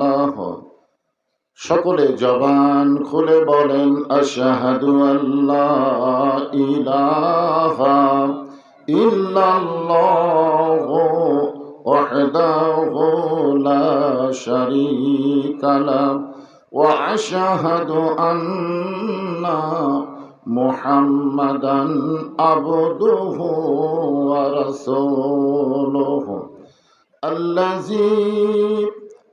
له সকলে জবান খুলে বলেন আশাহাদু আল্লাহ ইলাহা ইল্লাল্লাহ وحده لا شريك له واشهد ان محمدا عبده ورسوله الذي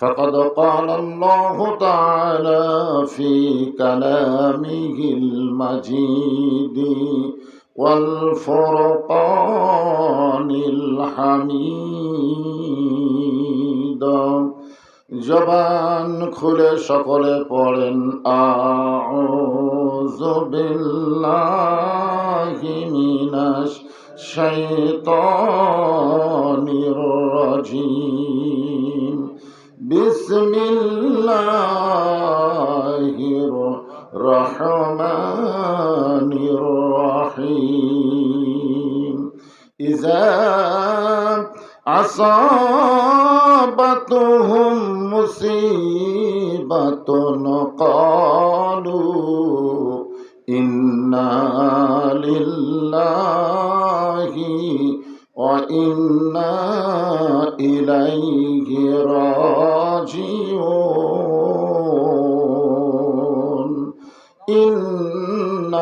فقد قال الله تعالى في كلامه المجيد والفرقان الحميد জবান খুলে সকলে পড়েন আউযু বিল্লাহি মিনাশ শাইতানির রাজিম بسم الله الرحمن الرحيم. إذا أصابتهم مصيبة قالوا إنا لله وإنا إليه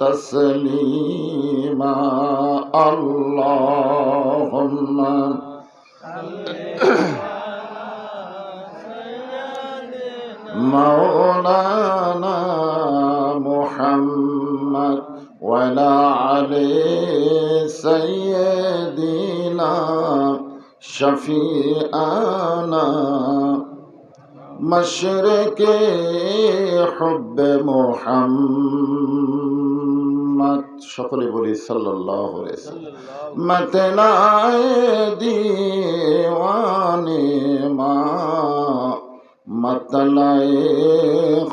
تسليما اللهم مولانا محمد ولا علي سيدنا شفيعنا. مشرق حب محمد সকলে বলি সাল্লাল্লাহু আলাইহি সাল্লাম। মতলায় দিওয়ানে মা মতলায়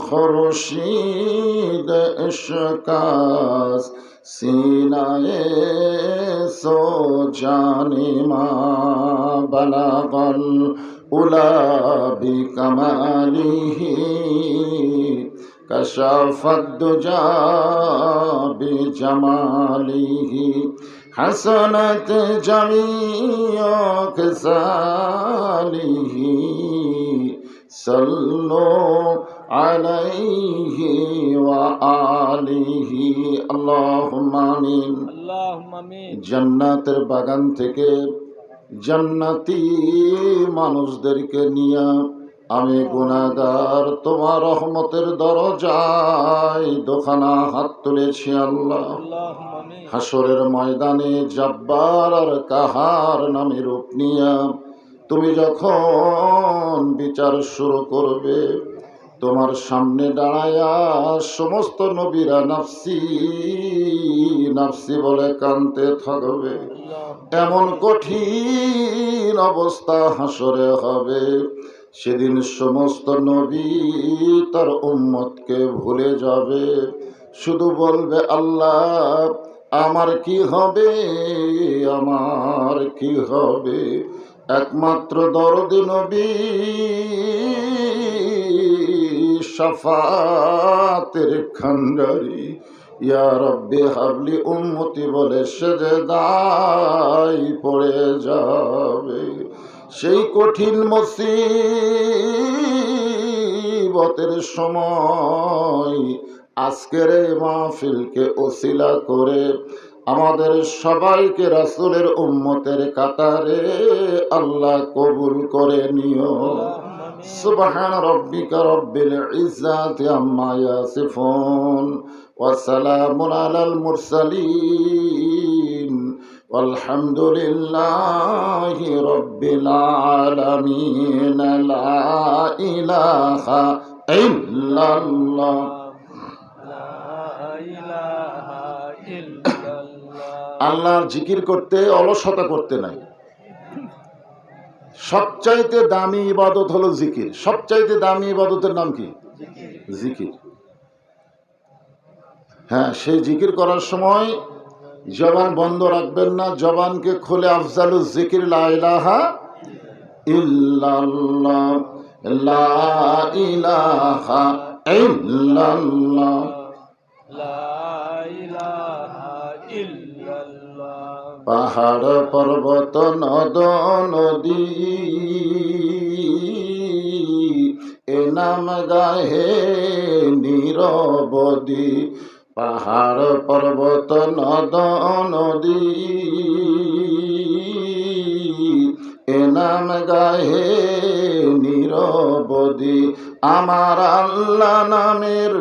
খুরশিদ ইশকাস সিনায়ে সো জানে মা বলাগল উলা বিকমালিহি كشف الدجى بجماله حسنت جميع خصاله صلوا عليه وآله اللهم آمين اللهم امين জান্নাতের বাগান থেকে জান্নাতি মানুষদেরকে নিয়ে আমি গুনাগার তোমার রহমতের দরজায় দোখানা হাত তুলেছি আল্লাহ। হাসরের ময়দানে জব্বার আর কাহার নামে রূপ নিয়া তুমি যখন বিচার শুরু করবে, তোমার সামনে দাঁড়ায়া সমস্ত নবীরা নাফসি নাফসি বলে কানতে থাকবে। এমন কঠিন অবস্থা হাসরে হবে। সেদিন সমস্ত নবী তার উম্মতকে ভুলে যাবে। শুধু বলবে, আল্লাহ, আমার কি হবে? আমার কি হবে? একমাত্র দরদি নবী সাফাতের খান্ডারি ইয়া রব্বি হাবলি উন্মতি বলে সেজে দায় পড়ে যাবে। সেই কঠিন মুসিবতের সময় আজকের এই মাহফিলকে ওসিলা করে আমাদের সবাইকে রাসুলের উম্মতের কাতারে আল্লাহ কবুল করে নিও। সুবহান রব্বিকা রব্বিল ইজ্জাতি আম্মা ইয়াসিফুন وسلام على المرسلين والحمد لله رب العالمين لا إله إلا الله আল্লাহর জিকির করতে অলসতা করতে নাই সবচাইতে দামি ইবাদত হলো জিকির। সবচাইতে দামি ইবাদতের নাম কি? জিকির। হ্যাঁ সেই জিকির করার সময় জবান বন্ধ রাখবেন না, জবানকে খুলে আফজালু জিকির লাইলাহা ইল্লাল্লাহ, লা ইলাহা ইল্লাল্লাহ। পাহাড় পর্বত নদ নদী। এ নাম গাহে নিরবদি। পাহাড় পর্বত নদ নদী। এ নাম গাহে নিরবদি। আমার আল্লাহ নামের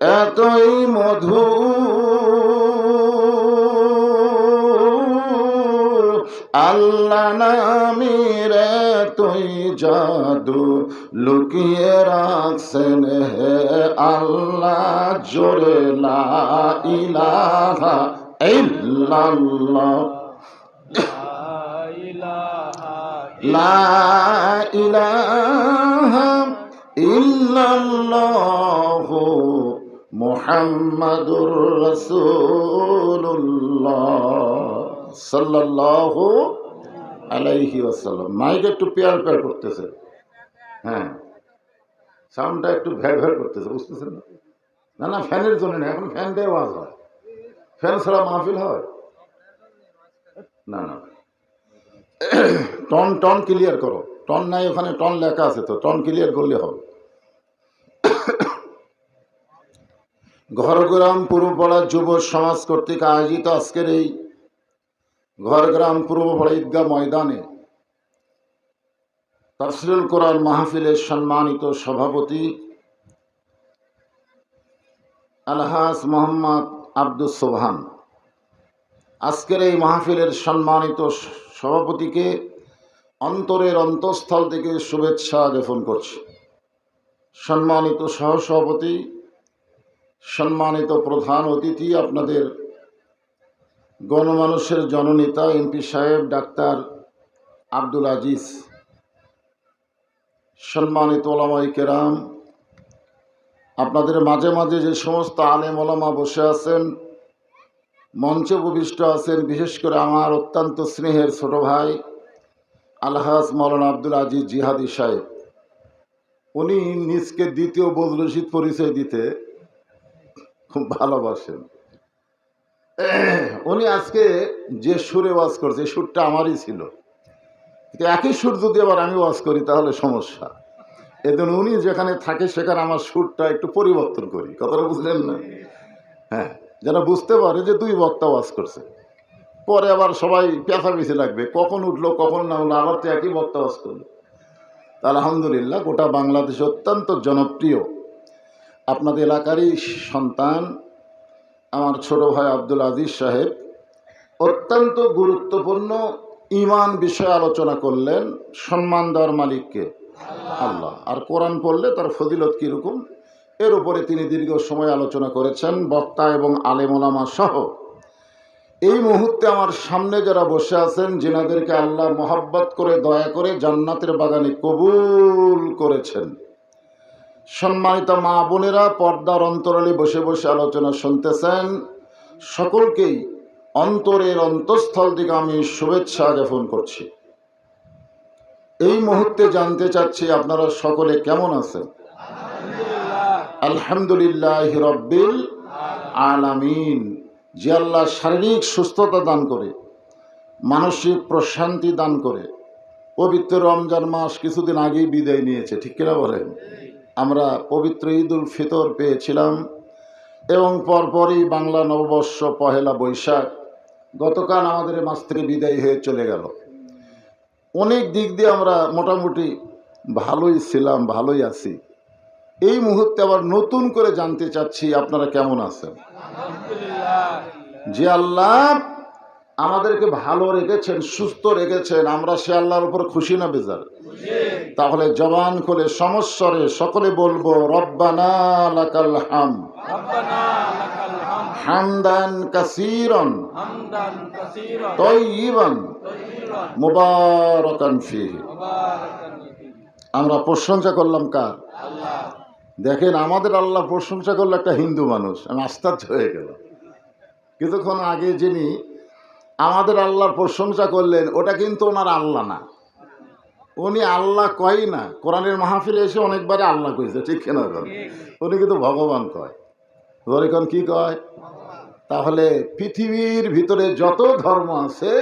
এতই মধু আল্লাহ নামের তুই জাদু লুকিয়ে রাখছেন হে আল্লাহ জোরে লা ইলাহা ইল্লাল্লাহ। লা ইলাহা সাল্লাল্লাহু আলাইহি ওয়াসাল্লাম। মাইক একটু পেয়ার পেয়ার করতেছে। হ্যাঁ। সাউন্ডটা একটু ভ্যার ভ্যার করতেছে, বুঝতেছেন? না? না, ফ্যানের জন্য না, এখন ফ্যান দিয়ে আওয়াজ হয়। ফ্যান ছাড়া মাহফিল হয়? না না। টন টন ক্লিয়ার করো। টন নাই, ওখানে টন লেখা আছে তো, টন ক্লিয়ার করলে হবে। ঘরগ্রাম পূর্বপাড়া যুব সমাজ কর্তৃক আয়োজিত আজকের এই ঘরগ্রাম পূর্বপাড়া ঈদগাহ ময়দানে তাফসিরুল কোরআন মাহফিলের সম্মানিত সভাপতি আলহাস মোহাম্মদ আব্দুল সোবহান। আজকের এই মাহফিলের সম্মানিত সভাপতিকে অন্তরের অন্তঃস্থল থেকে শুভেচ্ছা জ্ঞাপন করছি। সম্মানিত সহসভাপতি, সম্মানিত প্রধান অতিথি আপনাদের গণমানুষের জননেতা এমপি সাহেব, ডাক্তার আব্দুল আজিজ, সম্মানিত ওলামাই কেরাম, আপনাদের মাঝে মাঝে যে সমস্ত আলেম ওলামা বসে আছেন, মঞ্চে উপবিষ্ট আছেন, বিশেষ করে আমার অত্যন্ত স্নেহের ছোট ভাই আলহাজ মৌলানা আব্দুল আজিজ জিহাদি সাহেব। উনি নিজকে দ্বিতীয় বদরশিদ পরিচয় দিতে খুব ভালোবাসেন। উনি আজকে যে সুরে ওয়াজ করছে সুরটা আমারই ছিল। একই সুর যদি আবার আমি ওয়াজ করি, তাহলে সমস্যা। এজন্য উনি যেখানে থাকে, সেখানে আমার সুরটা একটু পরিবর্তন করি। কথাটা বুঝলেন না? হ্যাঁ যেন বুঝতে পারে যে দুই বক্তা ওয়াজ করছে। পরে আবার সবাই পেঁচাপিছি লাগবে, কখন উঠল, কখন না উঠল, আবার তো একই বক্তা ওয়াজ করল। আলহামদুলিল্লাহ, গোটা বাংলাদেশ অত্যন্ত জনপ্রিয়। আপনাদের এলাকারই সন্তান আমার ছোট ভাই আব্দুল আজিজ সাহেব অত্যন্ত গুরুত্বপূর্ণ ইমান বিষয়ে আলোচনা করলেন সম্মান দেওয়ার মালিককে। আল্লাহ, আর কোরআন পড়লে তার ফজিলত কীরকম? এর উপরে তিনি দীর্ঘ সময় আলোচনা করেছেন, বক্তা এবং আলেমোলামা সহ। এই মুহূর্তে আমার সামনে যারা বসে আছেন, যেনাদেরকে আল্লাহ মোহাব্বত করে, দয়া করে জান্নাতের বাগানে কবুল করেছেন। সম্মানিত মা বোনেরা, পর্দার অন্তরালে বসে বসে আলোচনা শুনতেছেন। সকলকেই অন্তরের অন্তঃস্থল থেকে আমি শুভেচ্ছা জ্ঞাপন করছি। এই মুহূর্তে জানতে চাচ্ছি আপনারা সকলে কেমন আছেন? আলহামদুলিল্লাহ রব্বিল আলামিন। যে আল্লাহ শারীরিক সুস্থতা দান করে, মানসিক প্রশান্তি দান করে, পবিত্র রমজান মাস কিছুদিন আগেই বিদায় নিয়েছে, ঠিক কিনা বলেন? আমরা পবিত্র ঈদ উল ফিতর পেয়েছিলাম এবং পরপরই বাংলা নববর্ষ পহেলা বৈশাখ গতকাল আমাদের এ মাস থেকে বিদায় হয়ে চলে গেল। অনেক দিক দিয়ে আমরা মোটামুটি ভালোই ছিলাম, ভালোই আছি। এই মুহূর্তে আবার নতুন করে জানতে চাচ্ছি আপনারা কেমন আছেন? যে আল্লাহ আমাদেরকে ভালো রেখেছেন, সুস্থ রেখেছেন, আমরা সে আল্লাহর উপর খুশি না বেজার। তাহলে জবান খুলে সমস্বরে সকলে বলব রব্বানা লাকাল হাম। হামদান কাসিরন। তৈবন মুবারকান ফি আমরা প্রশংসা করলাম কার? দেখেন আমাদের আল্লাহ প্রশংসা করল একটা হিন্দু মানুষ। আমি আশ্চর্য হয়ে গেল কিছুক্ষণ আগে যিনি আমাদের আল্লাহর প্রশংসা করলেন ওটা কিন্তু ওনার আল্লাহ না। উনি আল্লাহ কয় না কোরআনের মাহফিলে এসে অনেকবারে আল্লাহ কইছে ঠিক কেনা কর উনি কিন্তু ভগবান কয়। ধরেখন কি কয়? তাহলে পৃথিবীর ভিতরে যত ধর্ম আছে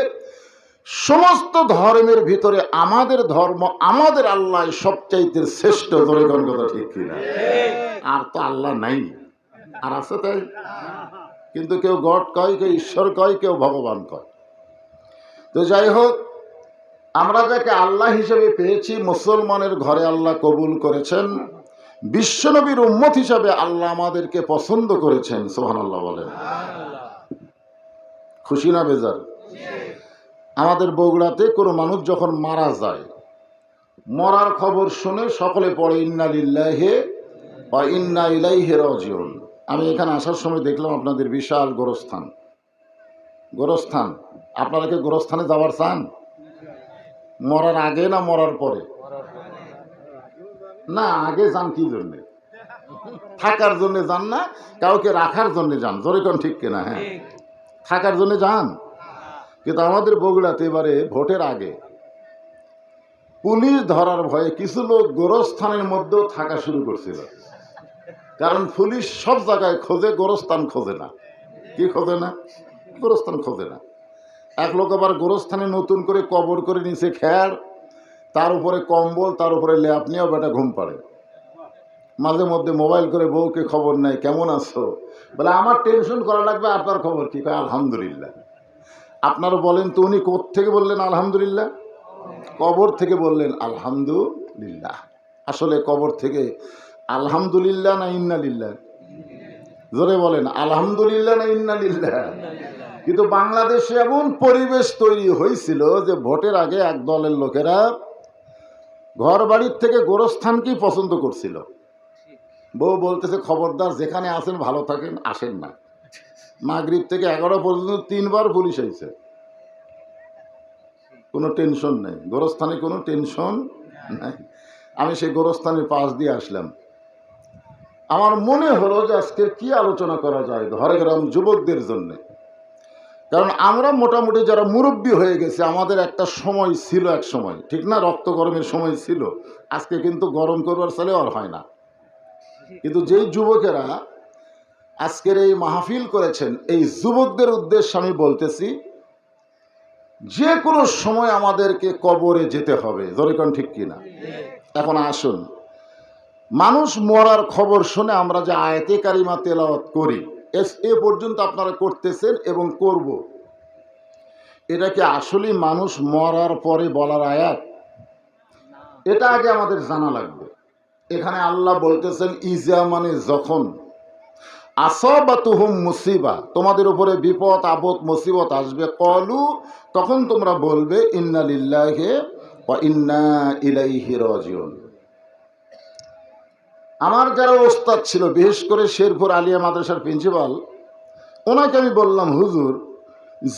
সমস্ত ধর্মের ভিতরে আমাদের ধর্ম আমাদের আল্লাহ সবচাইতে শ্রেষ্ঠ ধরেখন কথা ঠিক কিনা? আর তো আল্লাহ নাই। আর আছে তাই? কিন্তু কেউ গড কয় কেউ ঈশ্বর কয় কেউ ভগবান কয়। তো যাই হোক আমরা যাকে আল্লাহ হিসেবে পেয়েছি, মুসলমানের ঘরে আল্লাহ কবুল করেছেন। বিশ্বনবীর উম্মত হিসাবে আল্লাহ আমাদেরকে পছন্দ করেছেন সোহান আল্লাহ বলেন। খুশি না বেজার? আমাদের বগুড়াতে কোনো মানুষ যখন মারা যায়, মরার খবর শুনে সকলে পড়ে, ইন্না লিল্লাহে বা ইন্না ইলাইহে রাজিউন। আমি এখানে আসার সময় দেখলাম আপনাদের বিশাল গোরস্থান। গোরস্থান? আপনারা কি গোরস্থানে যাওয়ার চান? মরার আগে না মরার পরে? না আগে যান কি জন্যে? থাকার জন্য যান না কাউকে রাখার জন্য যান। জোরে কোন ঠিক কিনা? হ্যাঁ। থাকার জন্য যান। কিন্তু আমাদের বগুড়াতে এবারে ভোটের আগে পুলিশ ধরার ভয়ে কিছু লোক গোরস্থানের মধ্যেও থাকা শুরু করছিল। কারণ পুলিশ সব জায়গায় খোঁজে গোরস্থান খোঁজে না। কি খোঁজে না? গোরস্থান খোঁজে না। এক লোক আবার গোরস্থানে নতুন করে কবর করে নিচে খ্যার, তার উপরে কম্বল, তার উপরে ল্যাপ নিয়েও বেটা ঘুম পাড়ে। মাঝে মধ্যে মোবাইল করে বউকে খবর নেয়, কেমন আছো? বলে, আমার টেনশন করা লাগবে, আপনার খবর কি? আলহামদুলিল্লাহ। আপনারা বলেন তো উনি থেকে বললেন, আলহামদুলিল্লাহ? কবর থেকে বললেন, আলহামদুলিল্লাহ। আসলে কবর থেকে, আলহামদুলিল্লাহ না ইন্নালিল্লাহ? জোরে বলেন, আলহামদুলিল্লাহ না ইন্নালিল্লাহ? কিন্তু বাংলাদেশে এমন পরিবেশ তৈরি হয়েছিল যে ভোটের আগে এক দলের লোকেরা ঘর বাড়ির থেকে গোরস্থানকেই পছন্দ করছিল। বউ বলতেছে, খবরদার, যেখানে আসেন ভালো থাকেন, আসেন না। মাগরিব থেকে এগারো পর্যন্ত তিনবার পুলিশ হয়েছে কোনো টেনশন নেই। গোরস্থানে কোনো টেনশন নাই। আমি সেই গোরস্থানের পাশ দিয়ে আসলাম। আমার মনে হলো যে আজকে কি আলোচনা করা যায় ঘরে গ্রাম যুবকদের জন্য। কারণ আমরা মোটামুটি যারা মুরব্বী হয়ে গেছে, আমাদের একটা সময় ছিল এক সময়, ঠিক না? রক্ত গরমের সময় ছিল। আজকে কিন্তু গরম করবার চলে আর হয় না। কিন্তু যেই যুবকেরা আজকের এই মাহফিল করেছেন, এই যুবকদের উদ্দেশ্যে আমি বলতেছি, যে কোনো সময় আমাদেরকে কবরে যেতে হবে। জরিকন ঠিক কিনা এখন আসুন। মানুষ মরার খবর শুনে আমরা যে আয়তে কারিমা তেলাওয়াত করি এ পর্যন্ত আপনারা করতেছেন এবং করব। এটা কি আসলে মানুষ মরার পরে বলার আয়াত? এটা আগে আমাদের জানা লাগবে। এখানে আল্লাহ বলতেছেন, ইজা মানে যখন আসবাতুহুম মুসিবা তোমাদের উপরে বিপদ, আপদ, মুসিবত আসবে। কলু, তখন তোমরা বলবে ইন্না লিল্লাহে বা ইন্না ইলাইহি রাজিউন আমার যারা ওস্তাদ ছিল, বিশেষ করে শেরপুর আলিয়া মাদ্রাসার প্রিন্সিপাল, ওনাকে আমি বললাম, হুজুর,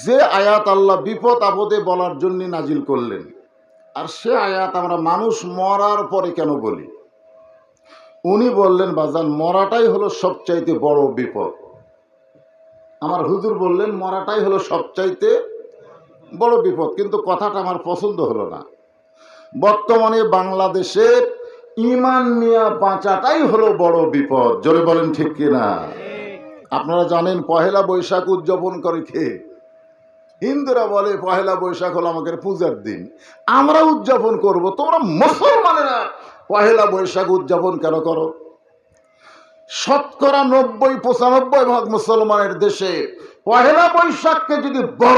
যে আয়াত আল্লাহ বিপদ আপদে বলার জন্য নাজিল করলেন, আর সে আয়াত আমরা মানুষ মরার পরে কেন বলি? উনি বললেন, বাজান, মরাটাই হলো সবচাইতে বড় বিপদ। আমার হুজুর বললেন, মরাটাই হলো সবচাইতে বড় বিপদ। কিন্তু কথাটা আমার পছন্দ হলো না। বর্তমানে বাংলাদেশের ইমান নিয়ে বাঁচাটাই হলো বড় বিপদ। জোরে বলেন ঠিক কিনা? আপনারা জানেন পহেলা বৈশাখ উদযাপন করে কে? হিন্দুরা বলে পহেলা বৈশাখ হলো আমাদের পূজার দিন। আমরা উদযাপন করব, তোমরা মুসলমানেরা পহেলা বৈশাখ উদযাপন কেন করো? শতকরা নব্বই পঁচানব্বই ভাগ মুসলমানের দেশে পহেলা বৈশাখকে যদি বড়